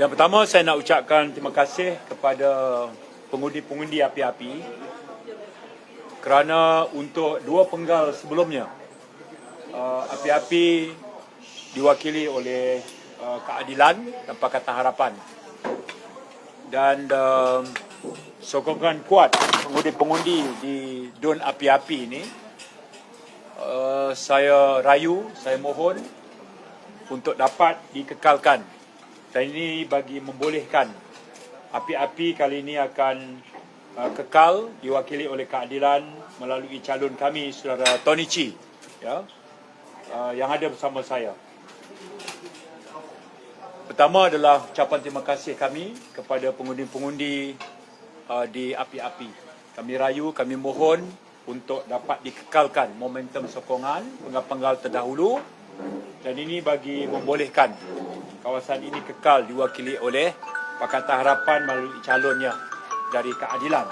Yang pertama saya nak ucapkan terima kasih kepada pengundi-pengundi api-api kerana untuk dua penggal sebelumnya uh, api-api diwakili oleh uh, keadilan dan Pakatan Harapan dan uh, sokongan kuat pengundi-pengundi di Dun Api-Api ini uh, saya rayu, saya mohon untuk dapat dikekalkan dan ini bagi membolehkan. Api-api kali ini akan uh, kekal diwakili oleh keadilan melalui calon kami saudara Tony Chi. Ya. Uh, yang ada bersama saya. Pertama adalah ucapan terima kasih kami kepada pengundi-pengundi uh, di api-api. Kami rayu, kami mohon untuk dapat dikekalkan momentum sokongan penggal-penggal terdahulu. Dan ini bagi membolehkan kawasan ini kekal diwakili oleh Pakatan Harapan melalui calonnya dari keadilan.